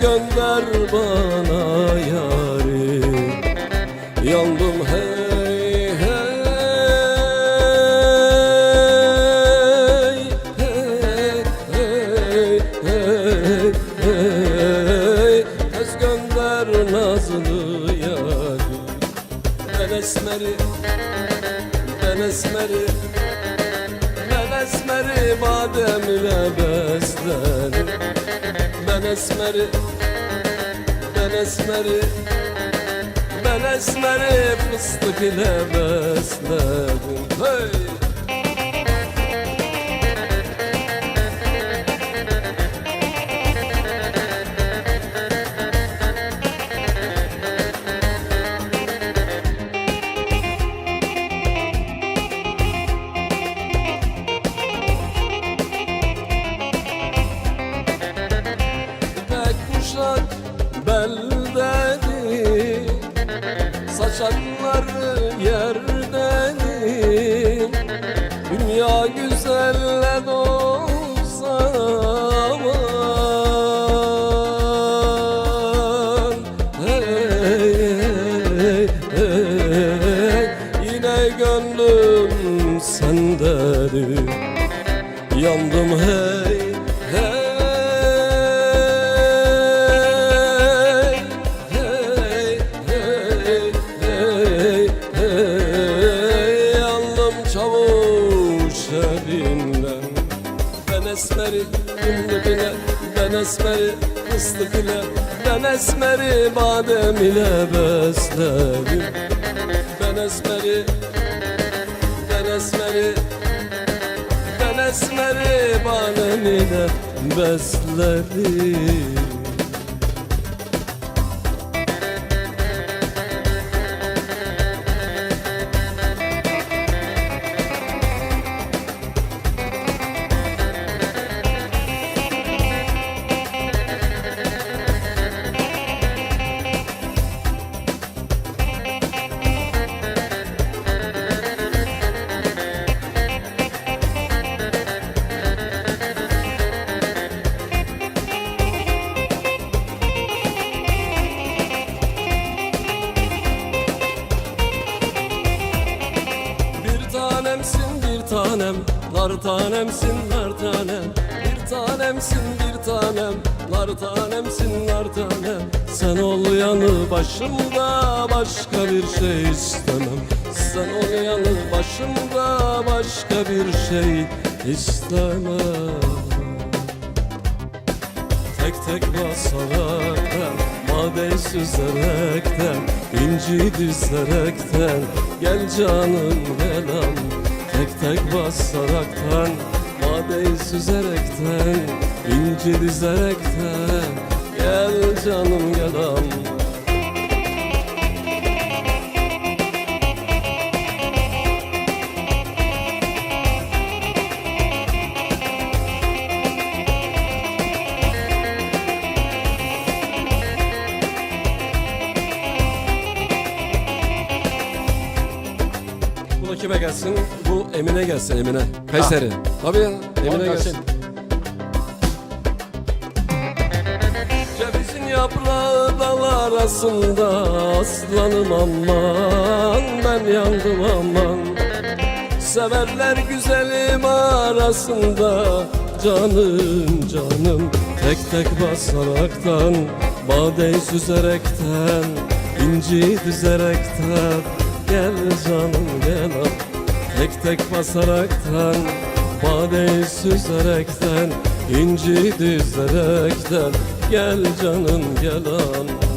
gönder bana yari Yandım hey hey hey hey hey hey Tez gönder nazlı yari Ben esmeri ben esmeri ben esmeri badem ile beslerim Ben esmeri Ben esmeri Ben esmeri fıstık ile beslerim Hey! Saçakları yerdedir Dünya güzelle dolsa aman hey. Yine gönlüm sendedir Yandım hey elinden Ben esmeri fındık ile Ben esmeri fıstık ile Ben esmeri badem ile beslerim Ben esmeri Ben esmeri ben esmeri banem ile beslerim tanemsin bir tanem. Nar tanemsin nar tanem. Bir tanemsin bir tanem. Nar tanemsin nar tanem. Sen ol yanı başımda Başka bir şey istemem. Sen ol yanı başımda Başka bir şey istemem. Tek tek basaraktan Made süzerekten inci dizerekten Gel canım gel Tek basaraktan Made süzerekten inci dizerekten. Gel canım gel am Bu da kime gelsin? Bu Emine gelsin Emine. Kayseri. Tabii ya Emine gelsin. Cevizin yaprağı dal arasında Aslanım aman ben yandım aman Severler güzelim arasında Canım canım tek tek basaraktan Bade süzerekten inci düzerekten Gel canım gel al. Tek tek basaraktan Bade süzerekten inci düzerekten Gel canım gel al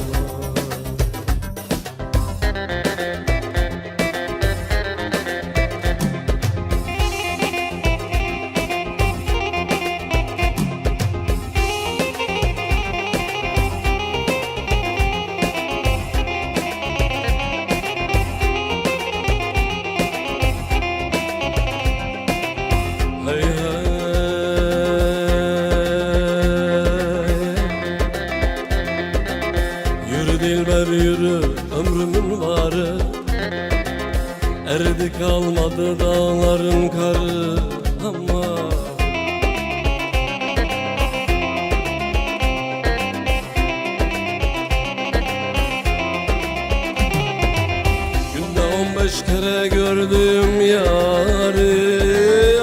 Erdi kalmadı dağların karı ama Günde on beş kere gördüğüm yarı.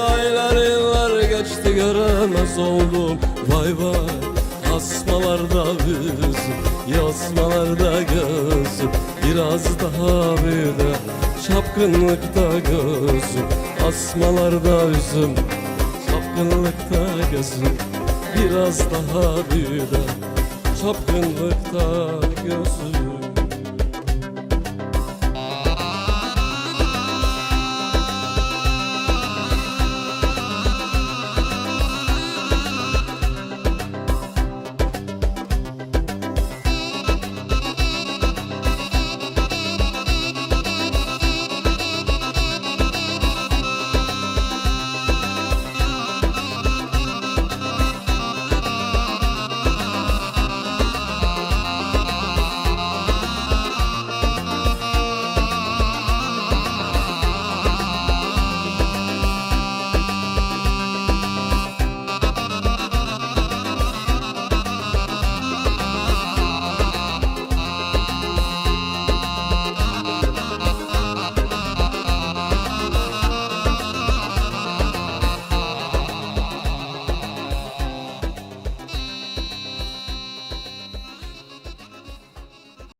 Aylar yıllar geçti göremez oldum. Vay vay asmalarda yüzüm Yasmalarda gözüm Biraz daha büyüdü Çapkınlıkta gözüm Asmalarda yüzüm Çapkınlıkta gözüm. Biraz daha büyüdü Çapkınlıkta gözüm